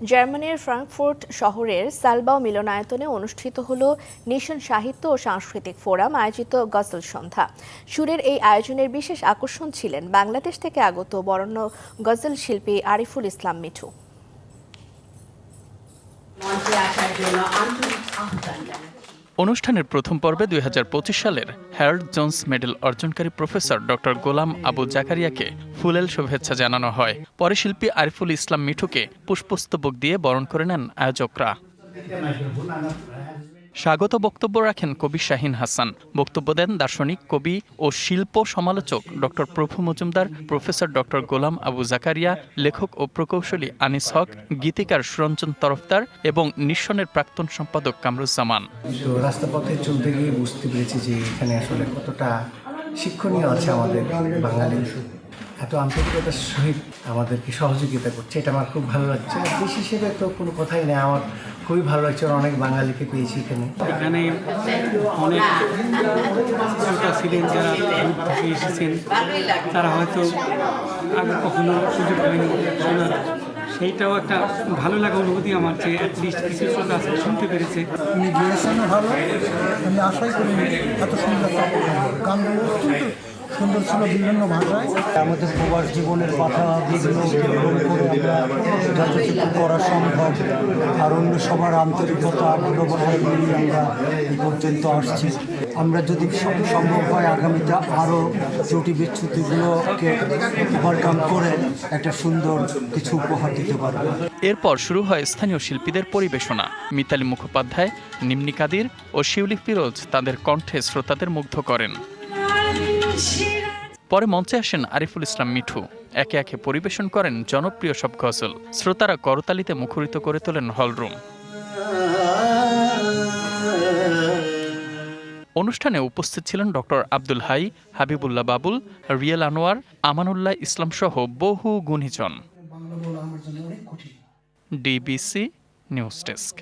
জার্মানির ফ্রাঙ্কফুর্ট শহরের সালবাও মিলনায়তনে অনুষ্ঠিত হল নেশন সাহিত্য ও সাংস্কৃতিক ফোরাম আয়োজিত গজল সন্ধ্যা। সুরের এই আয়োজনের বিশেষ আকর্ষণ ছিলেন বাংলাদেশ থেকে আগত বরণ্য গজল শিল্পী আরিফুল ইসলাম মিঠু। মঞ্চে আসার জন্য আন্তরিক আহ্বান অনুষ্ঠানের প্রথম পর্বে দুই হাজার পঁচিশ সালের হ্যারল্ড জোন্স মেডেল অর্জনকারী প্রফেসর ডক্টর গোলাম আবু জাকারিয়াকে ফুলেল শুভেচ্ছা জানানো হয়। পরে শিল্পী আরিফুল ইসলাম মিঠুকে পুষ্পস্তবক দিয়ে বরণ করে নেন আয়োজকরা। স্বাগত বক্তব্য রাখেন কবি শাহিন হাসান। বক্তব্য দেন দার্শনিক, কবি ও শিল্প সমালোচক doctor Prabhu Majumdar, professor doctor Golam Abu Zakaria, লেখক ও প্রকৌশলী আনিস হক, গীতিকার সুরঞ্জন তরফদার এবং নিঃসনের প্রাক্তন সম্পাদক কামরুজ্জামান। রাস্তাপথে চলতে গিয়ে বুঝতে পেরেছি যে এখানে আসলে কতটা শিক্ষণীয় আছে আমাদের বাঙালি এত আন্তরিকতার সহিত আমাদেরকে সহযোগিতা করছে, এটা আমার খুব ভালো লাগছে। দেশ হিসেবে তো কোনো কথাই নেই, আমার খুবই ভালো লাগছে। অনেক বাঙালিকে পেয়েছি এখানে। এখানে অনেক শ্রোতা ছিলেন যারা দূর থেকে এসেছেন। তারা হয়তো আগে কখনো সুযোগ পায়নি। শোনার সেইটাও একটা ভালো লাগা অনুভূতি আমার যে অ্যাটলিস্ট কিছু শ্রোতা আছে শুনতে পেরেছে। ভালো। আমি আশাই করিনি এত সুন্দর গানগুলো অত্যন্ত সুন্দর ছিল বিভিন্ন ভাষায়। আমাদের প্রবাস জীবনের কথা আমরা যতটুকু করা সম্ভব। আর অন্য সবার আন্তরিকতা ভালোবাসায় নিয়ে আমরা এই পর্যন্ত আসছি। আমরা যদি সম- সম্ভব হয় আগামীতে আরও ত্রুটি বিচ্ছুতিগুলোকে ওভারকাম করে একটা সুন্দর কিছু উপহার দিতে পারব। এরপর শুরু হয় স্থানীয় শিল্পীদের পরিবেশনা। মিতালি মুখোপাধ্যায় নিম্নিকাদির ও শিউলি ফিরোজ তাদের কণ্ঠে শ্রোতাদের মুগ্ধ করেন। পরে মঞ্চে আসেন আরিফুল ইসলাম মিঠু। একে একে পরিবেশন করেন জনপ্রিয় সব গজল। শ্রোতারা করতালিতে মুখরিত করে তোলেন হলরুম। অনুষ্ঠানে উপস্থিত ছিলেন ডক্টর আব্দুল হাই হাবিবুল্লাহ বাবুল রিয়েল আনোয়ার আমানুল্লাহ ইসলাম সহ বহু গুণীজন। DBC news desk.